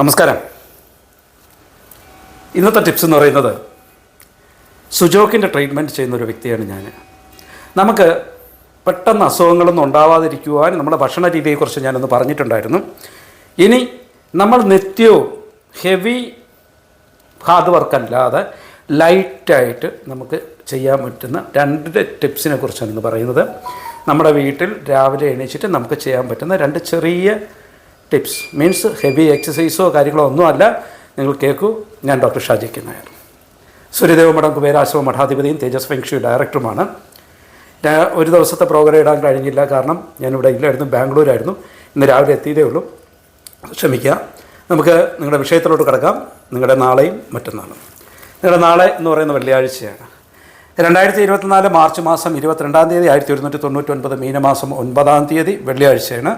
നമസ്കാരം. ഇന്നത്തെ ടിപ്സ് എന്ന് പറയുന്നത് സുജോക്കിന്റെ ട്രീറ്റ്മെന്റ് ചെയ്യുന്ന ഒരു വ്യക്തിയാണ് ഞാൻ നമുക്ക് പെട്ടെന്ന് അസുഖങ്ങളൊന്നും ഉണ്ടാവാതിരിക്കുവാൻ നമ്മുടെ ഭക്ഷണ രീതിയെക്കുറിച്ച് ഞാനൊന്ന് പറഞ്ഞിട്ടുണ്ടായിരുന്നു. ഇനി നമ്മൾ നിത്യവും ഹെവി ഹാർഡ് വർക്ക് അല്ലാതെ ലൈറ്റായിട്ട് നമുക്ക് ചെയ്യാൻ പറ്റുന്ന രണ്ട് ടിപ്സിനെ കുറിച്ചാണ് ഇന്ന് പറയുന്നത്. നമ്മുടെ വീട്ടിൽ രാവിലെ എണീച്ചിട്ട് നമുക്ക് ചെയ്യാൻ പറ്റുന്ന രണ്ട് ചെറിയ ടിപ്സ് മീൻസ് ഹെവി എക്സസൈസോ കാര്യങ്ങളോ ഒന്നുമല്ല. നിങ്ങൾ കേൾക്കൂ ഞാൻ ഡോക്ടർ ഷാജിക്ക് നായർ. സൂര്യദേവ മഠം കുബേരാശ്രമ മഠാധിപതിയും തേജസ് ഫെങ്ഷു ഡയറക്ടറുമാണ്. ഞാൻ ഒരു ദിവസത്തെ പ്രോഗ്രാം ഇടാൻ കഴിഞ്ഞില്ല. കാരണം ഞാനിവിടെ ഇല്ലായിരുന്നു. ബാംഗ്ലൂരായിരുന്നു. ഇന്ന് രാവിലെ എത്തിയതേ ഉള്ളൂ. ക്ഷമിക്കുക. നമുക്ക് നിങ്ങളുടെ വിഷയത്തിലോട്ട് കിടക്കാം. നിങ്ങളുടെ നാളെയും മറ്റന്നാളും. നിങ്ങളുടെ നാളെ എന്ന് പറയുന്ന വെള്ളിയാഴ്ചയാണ്. രണ്ടായിരത്തി ഇരുപത്തിനാല് മാർച്ച് മാസം ഇരുപത്തിരണ്ടാം തീയതി ആയിരത്തി ഒരുന്നൂറ്റി തൊണ്ണൂറ്റി ഒൻപത് മീനമാസം ഒൻപതാം തീയതി വെള്ളിയാഴ്ചയാണ്.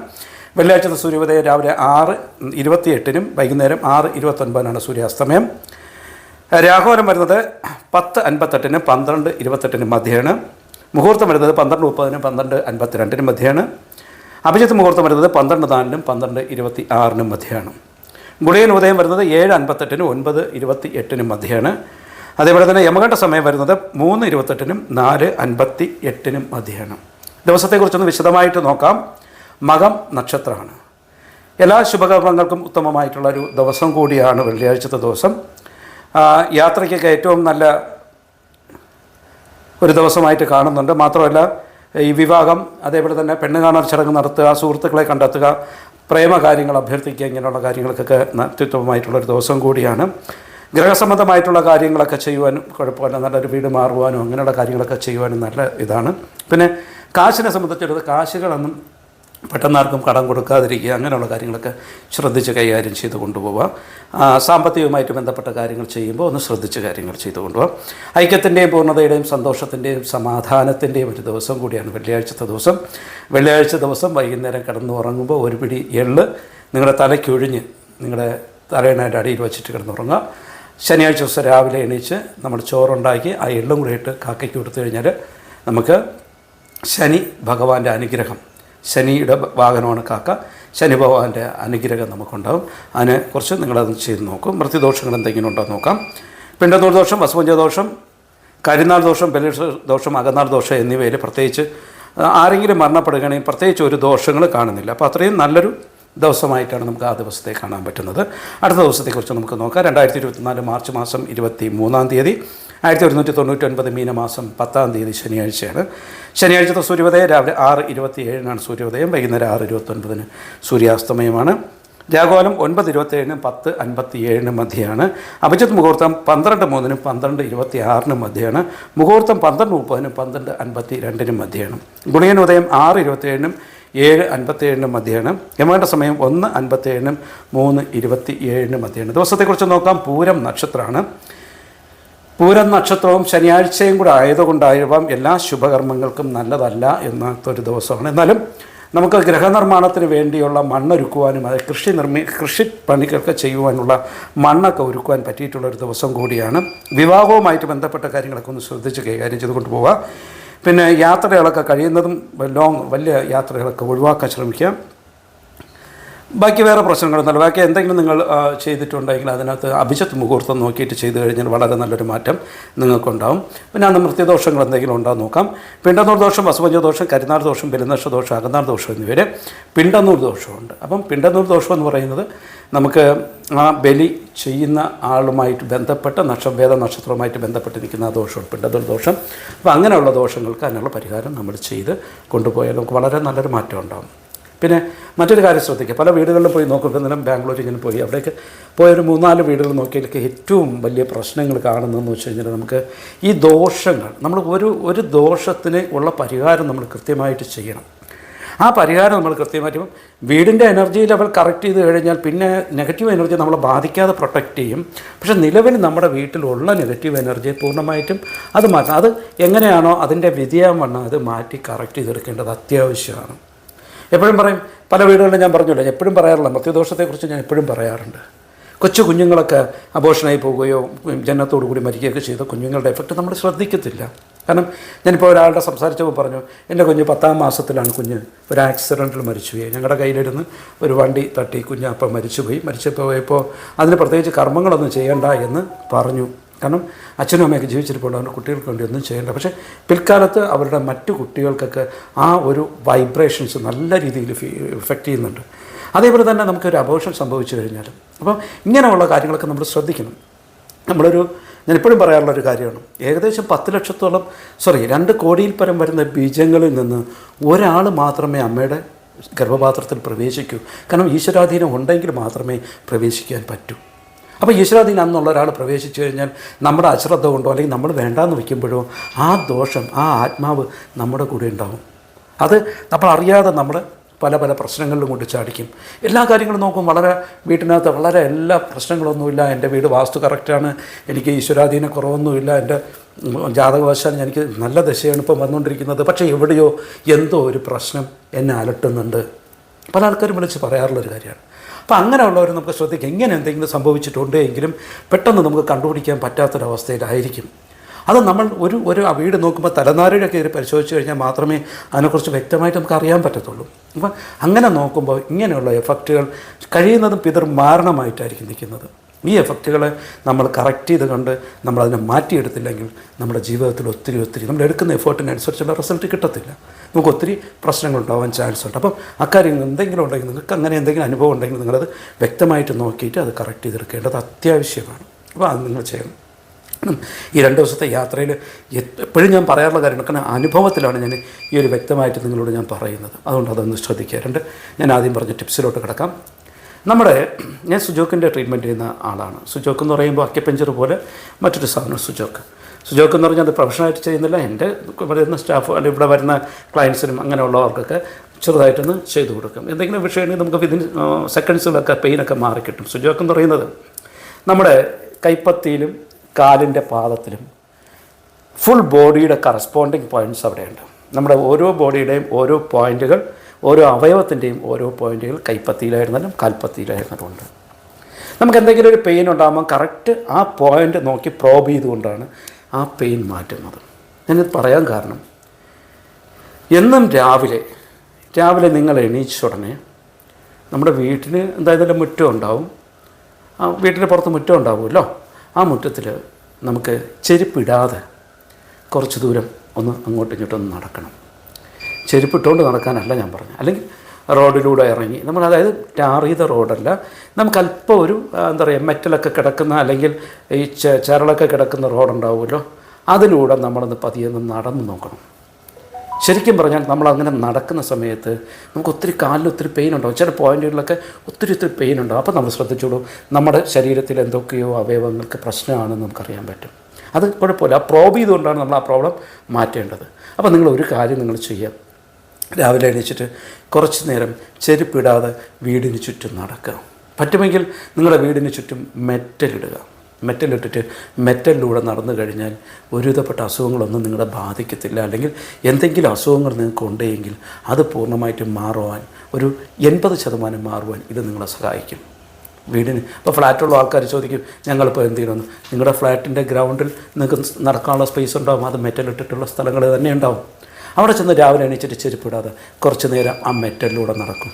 വെള്ളിയാഴ്ചത്തെ സൂര്യോദയം രാവിലെ ആറ് ഇരുപത്തിയെട്ടിനും വൈകുന്നേരം ആറ് ഇരുപത്തൊൻപതിനാണ് സൂര്യാസ്തമയം. രാഘോരം വരുന്നത് പത്ത് അൻപത്തെട്ടിനും പന്ത്രണ്ട് ഇരുപത്തെട്ടിനും മധ്യയാണ് മുഹൂർത്തം വരുന്നത് പന്ത്രണ്ട് മുപ്പതിനും പന്ത്രണ്ട് അൻപത്തിരണ്ടിനും മധ്യയാണ് അഭിജിത്ത് മുഹൂർത്തം വരുന്നത് പന്ത്രണ്ട് നാലിനും പന്ത്രണ്ട് ഇരുപത്തി ആറിനും മധ്യയാണ് ഗുളിയൻ ഉദയം വരുന്നത് ഏഴ് അൻപത്തെട്ടിനും ഒൻപത് ഇരുപത്തി എട്ടിനും മധ്യയാണ് അതേപോലെ തന്നെ യമകണ്ഠ സമയം വരുന്നത് മൂന്ന് ഇരുപത്തെട്ടിനും നാല് അൻപത്തി എട്ടിനും മധ്യയാണ് ദിവസത്തെക്കുറിച്ചൊന്ന് വിശദമായിട്ട് നോക്കാം. മകം നക്ഷത്രമാണ്. എല്ലാ ശുഭകർമ്മങ്ങൾക്കും ഉത്തമമായിട്ടുള്ള ഒരു ദിവസം കൂടിയാണ് വെള്ളിയാഴ്ചത്തെ ദിവസം. യാത്രയ്ക്കൊക്കെ ഏറ്റവും നല്ല ഒരു ദിവസമായിട്ട് കാണുന്നുണ്ട്. മാത്രമല്ല ഈ വിവാഹം അതേപോലെ തന്നെ പെണ്ണ് കാണാൻ ചടങ്ങ് നടത്തുക സുഹൃത്തുക്കളെ കണ്ടെത്തുക പ്രേമ കാര്യങ്ങൾ അഭ്യർത്ഥിക്കുക ഇങ്ങനെയുള്ള കാര്യങ്ങൾക്കൊക്കെ അത്യുത്തമമായിട്ടുള്ളൊരു ദിവസം കൂടിയാണ്. ഗ്രഹസംബന്ധമായിട്ടുള്ള കാര്യങ്ങളൊക്കെ ചെയ്യുവാനും കുഴപ്പമില്ല. നല്ലൊരു വീട് മാറുവാനും അങ്ങനെയുള്ള കാര്യങ്ങളൊക്കെ ചെയ്യുവാനും നല്ല ഇതാണ്. പിന്നെ കാശിനെ സംബന്ധിച്ചിടത്ത് കാശുകളൊന്നും പെട്ടെന്നാർക്കും കടം കൊടുക്കാതിരിക്കുക അങ്ങനെയുള്ള കാര്യങ്ങളൊക്കെ ശ്രദ്ധിച്ച് കൈകാര്യം ചെയ്ത് കൊണ്ടുപോവുക സാമ്പത്തികമായിട്ട് ബന്ധപ്പെട്ട കാര്യങ്ങൾ ചെയ്യുമ്പോൾ ഒന്ന് ശ്രദ്ധിച്ച് കാര്യങ്ങൾ ചെയ്തു കൊണ്ടുപോകാം ഐക്യത്തിന്റെയും പൂർണതയുടെയും സന്തോഷത്തിന്റെയും സമാധാനത്തിന്റെയും ഒരു ദിവസം കൂടിയാണ് വെള്ളിയാഴ്ചത്തെ ദിവസം. വെള്ളിയാഴ്ച ദിവസം വൈകുന്നേരം കിടന്ന് ഉറങ്ങുമ്പോൾ ഒരു പിടി എള്ള് നിങ്ങളുടെ തലയ്ക്കൊഴിഞ്ഞ് നിങ്ങളുടെ തലയിണയുടെ അടിയിൽ വെച്ചിട്ട് കിടന്നുറങ്ങുക. ശനിയാഴ്ച ദിവസം രാവിലെ എണീച്ച് നമ്മൾ ചോറുണ്ടാക്കി ആ എള്ളും കൂടി ഇട്ട് കാക്കയ്ക്ക് കൊടുത്തു കഴിഞ്ഞാൽ നമുക്ക് ശനി ഭഗവാന്റെ അനുഗ്രഹം ശനിയുടെ വാഹനമാണ് കാക്ക. ശനി ഭഗവാന്റെ അനുഗ്രഹം നമുക്കുണ്ടാകും അതിനെ കുറിച്ച് നിങ്ങളത് ചെയ്ത് നോക്കും. മൃത്യുദോഷങ്ങൾ എന്തെങ്കിലും ഉണ്ടോ നോക്കാം. പിണ്ടന്നൂർ ദോഷം വസുപഞ്ചദോഷം കരിനാൾ ദോഷം ബലിഷ ദോഷം അകന്നാൾ ദോഷം എന്നിവയിൽ പ്രത്യേകിച്ച് ആരെങ്കിലും മരണപ്പെടുകയാണെങ്കിൽ പ്രത്യേകിച്ച് ഒരു ദോഷങ്ങൾ കാണുന്നില്ല. അപ്പോൾ അത്രയും നല്ലൊരു ദിവസമായിട്ടാണ് നമുക്ക് ആ ദിവസത്തെ കാണാൻ പറ്റുന്നത്. അടുത്ത ദിവസത്തെക്കുറിച്ച് നമുക്ക് നോക്കാം. രണ്ടായിരത്തി ഇരുപത്തിനാല് മാർച്ച് മാസം ഇരുപത്തി മൂന്നാം തീയതി ആയിരത്തി ഒരുന്നൂറ്റി തൊണ്ണൂറ്റി ഒൻപത് മീനമാസം പത്താം തീയതി ശനിയാഴ്ചയാണ്. ശനിയാഴ്ചത്തെ സൂര്യോദയം രാവിലെ ആറ് ഇരുപത്തി ഏഴിനാണ് സൂര്യോദയം വൈകുന്നേരം ആറ് ഇരുപത്തൊൻപതിന് സൂര്യാസ്തമയമാണ്. രാഘോലം ഒൻപത് ഇരുപത്തേഴിനും പത്ത് അൻപത്തി ഏഴിനും മധ്യയാണ്. അഭിജിത് മുഹൂർത്തം പന്ത്രണ്ട് മൂന്നിനും പന്ത്രണ്ട് ഇരുപത്തി ആറിനും മധ്യയാണ്. മുഹൂർത്തം പന്ത്രണ്ട് മുപ്പതിനും പന്ത്രണ്ട് അൻപത്തി രണ്ടിനും മധ്യയാണ്. ഗുണിയൻ ഉദയം ആറ് ഇരുപത്തേഴിനും ഏഴ് അൻപത്തേഴിനും മധ്യയാണ്. യമേണ്ട സമയം ഒന്ന് അൻപത്തേഴിനും മൂന്ന് ഇരുപത്തി ഏഴിനും മധ്യയാണ്. ദിവസത്തെക്കുറിച്ച് നോക്കാം. പൂരം നക്ഷത്രമാണ്. പൂരം നക്ഷത്രവും ശനിയാഴ്ചയും കൂടെ ആയതുകൊണ്ടായിരിക്കാം എല്ലാ ശുഭകർമ്മങ്ങൾക്കും നല്ലതല്ല എന്നൊരു ദിവസമാണ്. എന്നാലും നമുക്ക് ഗ്രഹനിർമ്മാണത്തിന് വേണ്ടിയുള്ള മണ്ണൊരുക്കുവാനും അത് കൃഷി നിർമ്മി കൃഷി പണികൾക്ക് ചെയ്യുവാനുള്ള മണ്ണൊക്കെ ഒരുക്കുവാൻ പറ്റിയിട്ടുള്ള ഒരു ദിവസം കൂടിയാണ്. വിവാഹവുമായിട്ട് ബന്ധപ്പെട്ട കാര്യങ്ങളൊക്കെ ഒന്ന് ശ്രദ്ധിച്ച് കൈകാര്യം ചെയ്തുകൊണ്ട് പോവുക പിന്നെ യാത്രകളൊക്കെ കഴിയുന്നതും ലോങ് വലിയ യാത്രകളൊക്കെ ഒഴിവാക്കാൻ ശ്രമിക്കുക ബാക്കി വേറെ പ്രശ്നങ്ങളൊന്നുമില്ല ബാക്കി എന്തെങ്കിലും നിങ്ങൾ ചെയ്തിട്ടുണ്ടെങ്കിൽ അതിനകത്ത് അഭിജിത്ത് മുഹൂർത്തം നോക്കിയിട്ട് ചെയ്തു കഴിഞ്ഞാൽ വളരെ നല്ലൊരു മാറ്റം നിങ്ങൾക്കുണ്ടാവും. പിന്നെ അന്ന് മൃത്യദോഷങ്ങൾ എന്തെങ്കിലും ഉണ്ടോ നോക്കാം. പിണ്ടന്നൂർ ദോഷം വസുപഞ്ച ദോഷം കരിനാർ ദോഷം പെരുന്നക്ഷ ദോഷം അകന്നാർ ദോഷം എന്നിവർ പിണ്ടന്നൂർ ദോഷമുണ്ട്. അപ്പം പിണ്ടന്നൂർ ദോഷം എന്ന് പറയുന്നത് നമുക്ക് ആ ബലി ചെയ്യുന്ന ആളുമായിട്ട് ബന്ധപ്പെട്ട നക്ഷവേദ നക്ഷത്രവുമായിട്ട് ബന്ധപ്പെട്ടിരിക്കുന്ന നിൽക്കുന്ന ദോഷമുണ്ട് പിണ്ടന്നൂർ ദോഷം. അപ്പോൾ അങ്ങനെയുള്ള ദോഷങ്ങൾക്ക് അതിനുള്ള പരിഹാരം നമ്മൾ ചെയ്ത് കൊണ്ടുപോയാൽ നമുക്ക് വളരെ നല്ലൊരു മാറ്റം ഉണ്ടാകും പിന്നെ മറ്റൊരു കാര്യം ശ്രദ്ധിക്കുക. പല വീടുകളിലും പോയി നോക്കുമ്പോൾ ഇന്നലെ ബാംഗ്ലൂർ ഇങ്ങനെ പോയി. അവിടേക്ക് പോയൊരു മൂന്നാൽ വീടുകൾ നോക്കിയതിലേക്ക് ഏറ്റവും വലിയ പ്രശ്നങ്ങൾ കാണുന്നതെന്ന് വെച്ച് കഴിഞ്ഞാൽ നമുക്ക് ഈ ദോഷങ്ങൾ നമ്മൾ ഒരു ഒരു ദോഷത്തിന് ഉള്ള പരിഹാരം നമ്മൾ കൃത്യമായിട്ട് ചെയ്യണം. ആ പരിഹാരം നമ്മൾ കൃത്യമായിട്ട് വീടിന്റെ എനർജി ലെവൽ കറക്റ്റ് ചെയ്ത് കഴിഞ്ഞാൽ പിന്നെ നെഗറ്റീവ് എനർജി നമ്മളെ ബാധിക്കാതെ പ്രൊട്ടക്റ്റ് ചെയ്യും. പക്ഷേ നിലവിൽ നമ്മുടെ വീട്ടിലുള്ള നെഗറ്റീവ് എനർജി പൂർണമായിട്ടും അത് മാറ്റണം. അത് എങ്ങനെയാണോ അതിന്റെ വിധിയാൻ വണ്ണം അത് മാറ്റി കറക്റ്റ് ചെയ്തെടുക്കേണ്ടത് അത്യാവശ്യമാണ്. എപ്പോഴും പറയും പല വീടുകളിലും ഞാൻ പറഞ്ഞല്ലോ എപ്പോഴും പറയാറില്ല മൃത്യുദോഷത്തെക്കുറിച്ച് ഞാൻ എപ്പോഴും പറയാറുണ്ട്. കൊച്ചു കുഞ്ഞുങ്ങളൊക്കെ അബോഷനായി പോവുകയോ ജനത്തോടു കൂടി മരിക്കുകയൊക്കെ ചെയ്ത കുഞ്ഞുങ്ങളുടെ എഫക്റ്റ് നമ്മൾ ശ്രദ്ധിക്കത്തില്ല. കാരണം ഞാനിപ്പോൾ ഒരാളുടെ സംസാരിച്ചപ്പോൾ പറഞ്ഞു എന്റെ കുഞ്ഞ് പത്താം മാസത്തിലാണ് കുഞ്ഞ് ഒരു ആക്സിഡന്റിൽ മരിച്ചുപോയി. ഞങ്ങളുടെ കയ്യിലിരുന്ന് ഒരു വണ്ടി തട്ടി കുഞ്ഞ് അപ്പം മരിച്ചുപോയി. മരിച്ചപ്പോൾ പോയപ്പോൾ അതിന് പ്രത്യേകിച്ച് കർമ്മങ്ങളൊന്നും ചെയ്യണ്ട എന്ന് പറഞ്ഞു. കാരണം അച്ഛനും അമ്മയൊക്കെ ജീവിച്ചിരിപ്പുണ്ട് അവരുടെ കുട്ടികൾക്ക് വേണ്ടി ഒന്നും ചെയ്യേണ്ട. പക്ഷേ പിൽക്കാലത്ത് അവരുടെ മറ്റു കുട്ടികൾക്കൊക്കെ ആ ഒരു വൈബ്രേഷൻസ് നല്ല രീതിയിൽ ഇഫക്റ്റ് ചെയ്യുന്നുണ്ട്. അതേപോലെ തന്നെ നമുക്കൊരു അബോഷൻ സംഭവിച്ചു കഴിഞ്ഞാൽ അപ്പം ഇങ്ങനെയുള്ള കാര്യങ്ങളൊക്കെ നമ്മൾ ശ്രദ്ധിക്കണം. നമ്മളൊരു ഞാൻ ഇപ്പോഴും പറയാറുള്ള ഒരു കാര്യമാണ്. ഏകദേശം പത്ത് ലക്ഷത്തോളം സോറി രണ്ട് കോടിയിൽ പരം വരുന്ന ബീജങ്ങളിൽ നിന്ന് ഒരാൾ മാത്രമേ അമ്മയുടെ ഗർഭപാത്രത്തിൽ പ്രവേശിക്കൂ. കാരണം ഈശ്വരാധീനം ഉണ്ടെങ്കിൽ മാത്രമേ പ്രവേശിക്കാൻ പറ്റൂ. അപ്പോൾ ഈശ്വരാധീനം എന്നുള്ള ഒരാൾ പ്രവേശിച്ചു കഴിഞ്ഞാൽ നമ്മുടെ അശ്രദ്ധ കൊണ്ടോ അല്ലെങ്കിൽ നമ്മൾ വേണ്ടാന്ന് വയ്ക്കുമ്പോഴോ ആ ദോഷം ആ ആത്മാവ് നമ്മുടെ കൂടെ ഉണ്ടാവും. അത് നമ്മൾ അറിയാതെ നമ്മൾ പല പല പ്രശ്നങ്ങളിലും കൊണ്ട് ചാടിക്കും. എല്ലാ കാര്യങ്ങളും നോക്കും. വളരെ വീട്ടിനകത്ത് വളരെ എല്ലാ പ്രശ്നങ്ങളൊന്നുമില്ല. എന്റെ വീട് വാസ്തു കറക്റ്റാണ് എനിക്ക് ഈശ്വരാധീന കുറവൊന്നുമില്ല. എന്റെ ജാതകവശാൽ എനിക്ക് നല്ല ദശയാണ് ഇപ്പം വന്നുകൊണ്ടിരിക്കുന്നത്. പക്ഷേ എവിടെയോ എന്തോ ഒരു പ്രശ്നം എന്നെ അലട്ടുന്നുണ്ട്. പല ആൾക്കാരും വിളിച്ച് പറയാറുള്ളൊരു കാര്യമാണ്. അപ്പോൾ അങ്ങനെയുള്ളവർ നമുക്ക് ശ്രദ്ധിക്കാം. എങ്ങനെ എന്തെങ്കിലും സംഭവിച്ചിട്ടുണ്ട് എങ്കിലും പെട്ടെന്ന് നമുക്ക് കണ്ടുപിടിക്കാൻ പറ്റാത്തൊരവസ്ഥയിലായിരിക്കും. അത് നമ്മൾ ഒരു ഒരു ആ വീട് നോക്കുമ്പോൾ തലനാരിഴ കയറി പരിശോധിച്ച് കഴിഞ്ഞാൽ മാത്രമേ അതിനെക്കുറിച്ച് വ്യക്തമായിട്ട് നമുക്ക് അറിയാൻ പറ്റത്തുള്ളൂ. അപ്പം അങ്ങനെ നോക്കുമ്പോൾ ഇങ്ങനെയുള്ള എഫക്റ്റുകൾ കഴിയുന്നതും പിതർ മാരണമായിട്ടായിരിക്കും നിൽക്കുന്നത്. ഈ എഫക്റ്റുകളെ നമ്മൾ കറക്റ്റ് ചെയ്ത് കണ്ട് നമ്മളതിനെ മാറ്റിയെടുത്തില്ലെങ്കിൽ നമ്മുടെ ജീവിതത്തിൽ ഒത്തിരി ഒത്തിരി നമ്മൾ എടുക്കുന്ന എഫേർട്ടിനനുസരിച്ചുള്ള റിസൾട്ട് കിട്ടത്തില്ല. നമുക്ക് ഒത്തിരി പ്രശ്നങ്ങൾ ഉണ്ടാവാൻ ചാൻസ് ഉണ്ട്. അപ്പം അക്കാര്യം എന്തെങ്കിലും ഉണ്ടെങ്കിൽ നിങ്ങൾക്ക് അങ്ങനെ എന്തെങ്കിലും അനുഭവം ഉണ്ടെങ്കിൽ നിങ്ങളത് വ്യക്തമായിട്ട് നോക്കിയിട്ട് അത് കറക്റ്റ് ചെയ്തെടുക്കേണ്ടത് അത്യാവശ്യമാണ്. അപ്പോൾ അത് നിങ്ങൾ ചെയ്യണം. ഈ രണ്ട് ദിവസത്തെ യാത്രയിൽ എപ്പോഴും ഞാൻ പറയാറുള്ള കാര്യമാണ് കാരണം അനുഭവത്തിലാണ് ഞാൻ ഈ ഒരു വ്യക്തമായിട്ട് നിങ്ങളോട് ഞാൻ പറയുന്നത്. അതുകൊണ്ട് അതൊന്ന് ശ്രദ്ധിക്കുക. രണ്ട് ഞാൻ ആദ്യം പറഞ്ഞ ടിപ്സിലോട്ട് കിടക്കാം. നമ്മുടെ ഞാൻ സുജോക്കിന്റെ ട്രീറ്റ്മെന്റ് ചെയ്യുന്ന ആളാണ്. സുജോക്ക് എന്ന് പറയുമ്പോൾ അക്യപ്പഞ്ചർ പോലെ മറ്റൊരു സാധനം സുജോക്ക്. സുജോക്ക് എന്ന് പറഞ്ഞാൽ അത് പ്രൊഫഷണലായിട്ട് ചെയ്യുന്നില്ല. എന്റെ വരുന്ന സ്റ്റാഫ് അല്ലെങ്കിൽ ഇവിടെ വരുന്ന ക്ലയൻസിനും അങ്ങനെയുള്ളവർക്കൊക്കെ ചെറുതായിട്ടൊന്ന് ചെയ്തു കൊടുക്കും. എന്തെങ്കിലും വിഷയമാണെങ്കിൽ നമുക്ക് വിതിൻ സെക്കൻഡ്സിലൊക്കെ പെയിനൊക്കെ മാറിക്കിട്ടും സുജോക്ക് എന്ന് പറയുന്നത് നമ്മുടെ കൈപ്പത്തിയിലും കാലിന്റെ പാദത്തിലും ഫുൾ ബോഡിയുടെ കറസ്പോണ്ടിങ് പോയിന്റ്സ് അവിടെയുണ്ട്. നമ്മുടെ ഓരോ ബോഡിയുടെയും ഓരോ പോയിന്റുകൾ ഓരോ അവയവത്തിന്റെയും ഓരോ പോയിന്റുകൾ കൈപ്പത്തിയിലായിരുന്നാലും കാൽപ്പത്തിയിലായിരുന്നാലും ഉണ്ട് നമുക്ക് എന്തെങ്കിലും ഒരു പെയിൻ ഉണ്ടാകുമ്പോൾ കറക്റ്റ് ആ പോയിന്റ് നോക്കി പ്രോബ് ചെയ്തുകൊണ്ടാണ് ആ പെയിൻ മാറ്റുന്നത്. ഞാനിത് പറയാൻ കാരണം എന്നും രാവിലെ രാവിലെ നിങ്ങൾ എണീച്ച ഉടനെ നമ്മുടെ വീട്ടിന് എന്തായാലും മുറ്റം ഉണ്ടാവും. ആ വീട്ടിന് പുറത്ത് മുറ്റം ഉണ്ടാവുമല്ലോ. ആ മുറ്റത്തിൽ നമുക്ക് ചെരുപ്പിടാതെ കുറച്ച് ദൂരം ഒന്ന് അങ്ങോട്ടും ഇങ്ങോട്ടും ഒന്ന് നടക്കണം. ചെരുപ്പിട്ടുകൊണ്ട് നടക്കാനല്ല ഞാൻ പറഞ്ഞു അല്ലെങ്കിൽ റോഡിലൂടെ ഇറങ്ങി. നമ്മൾ അതായത് ടാർ ചെയ്ത റോഡല്ല. നമുക്ക് അല്പം ഒരു എന്താ പറയുക മെറ്റലൊക്കെ കിടക്കുന്ന അല്ലെങ്കിൽ ഈ ചരളൊക്കെ കിടക്കുന്ന റോഡുണ്ടാവുമല്ലോ. അതിലൂടെ നമ്മളൊന്ന് പതിയെ നടന്ന് നോക്കണം. ശരിക്കും പറഞ്ഞാൽ നമ്മൾ അങ്ങനെ നടക്കുന്ന സമയത്ത് നമുക്ക് ഒത്തിരി കാലിൽ ഒത്തിരി പെയിൻ ഉണ്ടാവും ചില പോയിന്റുകളിലൊക്കെ ഒത്തിരി ഒത്തിരി പെയിൻ ഉണ്ടാവും അപ്പോൾ നമ്മൾ ശ്രദ്ധിച്ചോളൂ നമ്മുടെ ശരീരത്തിൽ എന്തൊക്കെയോ അവയവങ്ങൾക്ക് പ്രശ്നമാണെന്ന് നമുക്കറിയാൻ പറ്റും. അത് കുഴപ്പമില്ല. ആ പ്രോബ് ചെയ്തുകൊണ്ടാണ് നമ്മൾ ആ പ്രോബ്ലം മാറ്റേണ്ടത്. അപ്പോൾ നിങ്ങൾ ഒരു കാര്യം നിങ്ങൾ ചെയ്യാം. രാവിലെ എണീച്ചിട്ട് കുറച്ച് നേരം ചെരുപ്പിടാതെ വീടിന് ചുറ്റും നടക്കുക. പറ്റുമെങ്കിൽ നിങ്ങളുടെ വീടിന് ചുറ്റും മെറ്റലിടുക. മെറ്റലിട്ടിട്ട് മെറ്റലിലൂടെ നടന്നു കഴിഞ്ഞാൽ ഒരുവിധപ്പെട്ട അസുഖങ്ങളൊന്നും നിങ്ങളെ ബാധിക്കത്തില്ല. അല്ലെങ്കിൽ എന്തെങ്കിലും അസുഖങ്ങൾ നിങ്ങൾക്ക് ഉണ്ടെങ്കിൽ അത് പൂർണമായിട്ടും മാറുവാൻ ഒരു എൺപത് ശതമാനം മാറുവാൻ ഇത് നിങ്ങളെ സഹായിക്കും. വീടിന് ഇപ്പോൾ ഫ്ലാറ്റുള്ള ആൾക്കാർ ചോദിക്കും ഞങ്ങളിപ്പോൾ എന്ത് ചെയ്യണമെന്ന്? നിങ്ങളുടെ ഫ്ലാറ്റിന്റെ ഗ്രൗണ്ടിൽ നിങ്ങൾക്ക് നടക്കാനുള്ള സ്പേസ് ഉണ്ടാവും. അത് മെറ്റലിട്ടിട്ടുള്ള സ്ഥലങ്ങൾ തന്നെ ഉണ്ടാവും. അവിടെ ചെന്ന് രാവിലെ എണീച്ചിട്ട് ചെരുപ്പിടാതെ കുറച്ച് നേരം ആ മെറ്റലിലൂടെ നടക്കും.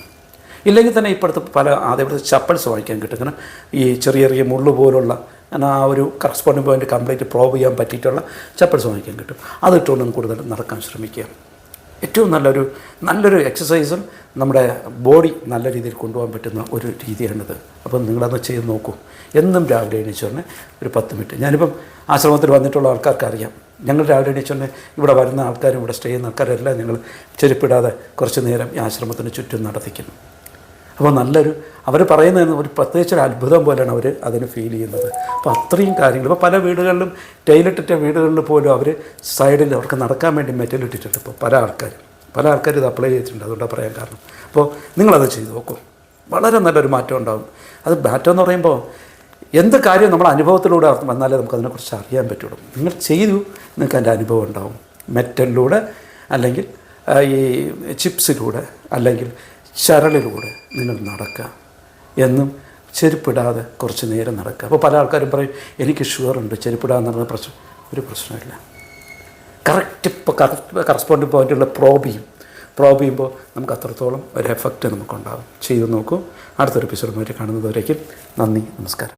ഇല്ലെങ്കിൽ തന്നെ ഇപ്പോഴത്തെ പല അതേപോലെ ചപ്പൽസ് വാങ്ങിക്കാൻ കിട്ടും. കാരണം ഈ ചെറിയ ചെറിയ മുള്ളു പോലുള്ള ആ ഒരു കറസ്പോണ്ടിങ് പോയിന്റ് കംപ്ലീറ്റ് പ്രോവ് ചെയ്യാൻ പറ്റിയിട്ടുള്ള ചപ്പൽസ് വാങ്ങിക്കാൻ കിട്ടും. അതിട്ടുകൊണ്ട് കൂടുതൽ നടക്കാൻ ശ്രമിക്കുക. ഏറ്റവും നല്ലൊരു നല്ലൊരു എക്സസൈസും നമ്മുടെ ബോഡി നല്ല രീതിയിൽ കൊണ്ടുപോകാൻ പറ്റുന്ന ഒരു രീതിയാണിത്. അപ്പം നിങ്ങളത് ചെയ്ത് നോക്കൂ. എന്നും രാവിലെ എണീച്ചോടനെ ഒരു പത്ത് മിനിറ്റ്. ഞാനിപ്പം ആശ്രമത്തിൽ വന്നിട്ടുള്ള ആൾക്കാർക്ക് അറിയാം ഞങ്ങൾ രാവിലെ എണീച്ചുകൊണ്ട് ഇവിടെ വരുന്ന ആൾക്കാരും ഇവിടെ സ്റ്റേ ചെയ്യുന്ന ആൾക്കാരെല്ലാം ഞങ്ങൾ ചെരുപ്പിടാതെ കുറച്ച് നേരം ഈ ആശ്രമത്തിന് ചുറ്റും നടത്തിക്കുന്നു. അപ്പോൾ നല്ലൊരു അവർ പറയുന്നതെന്ന് ഒരു പ്രത്യേകിച്ച് ഒരു അത്ഭുതം പോലെയാണ് അവർ അതിന് ഫീൽ ചെയ്യുന്നത്. അപ്പോൾ അത്രയും കാര്യങ്ങൾ ഇപ്പോൾ പല വീടുകളിലും ടൈലിട്ടിട്ട വീടുകളിൽ പോലും അവർ സൈഡിൽ അവർക്ക് നടക്കാൻ വേണ്ടി മെറ്റലിട്ടിട്ടുണ്ട് ഇപ്പോൾ പല ആൾക്കാരും പല ആൾക്കാരും ഇത് അപ്ലൈ ചെയ്തിട്ടുണ്ട്. അതുകൊണ്ടാണ് പറയാൻ കാരണം. അപ്പോൾ നിങ്ങളത് ചെയ്തു നോക്കൂ. വളരെ നല്ലൊരു മാറ്റം ഉണ്ടാകും അത് മാറ്റം എന്ന് പറയുമ്പോൾ എന്ത് കാര്യം നമ്മൾ അനുഭവത്തിലൂടെ വന്നാലേ നമുക്കതിനെക്കുറിച്ച് അറിയാൻ പറ്റുള്ളൂ. നിങ്ങൾ ചെയ്തു നിങ്ങൾക്ക് അതിന്റെ അനുഭവം ഉണ്ടാവും. മെറ്റലിലൂടെ അല്ലെങ്കിൽ ഈ ചിപ്സിലൂടെ അല്ലെങ്കിൽ ചരളിലൂടെ നിങ്ങൾ നടക്കുക. എന്നും ചെരുപ്പിടാതെ കുറച്ച് നേരം നടക്കുക. അപ്പോൾ പല ആൾക്കാരും പറയും എനിക്ക് ഷുഗർ ഉണ്ട് ചെരുപ്പിടാതെ നടന്ന പ്രശ്നം ഒരു പ്രശ്നമില്ല. കറക്റ്റ് ഇപ്പോൾ കറക്റ്റ് കറസ്പോണ്ടിങ് പോയിന്റുള്ള പ്രോബ് ചെയ്യും. പ്രോബ് ചെയ്യുമ്പോൾ നമുക്ക് അത്രത്തോളം ഒരു എഫക്റ്റ് നമുക്കുണ്ടാകും. ചെയ്തു നോക്കൂ. അടുത്തൊരു എപ്പിസോഡുമായിട്ട് കാണുന്നതുവരേക്കും നന്ദി നമസ്കാരം.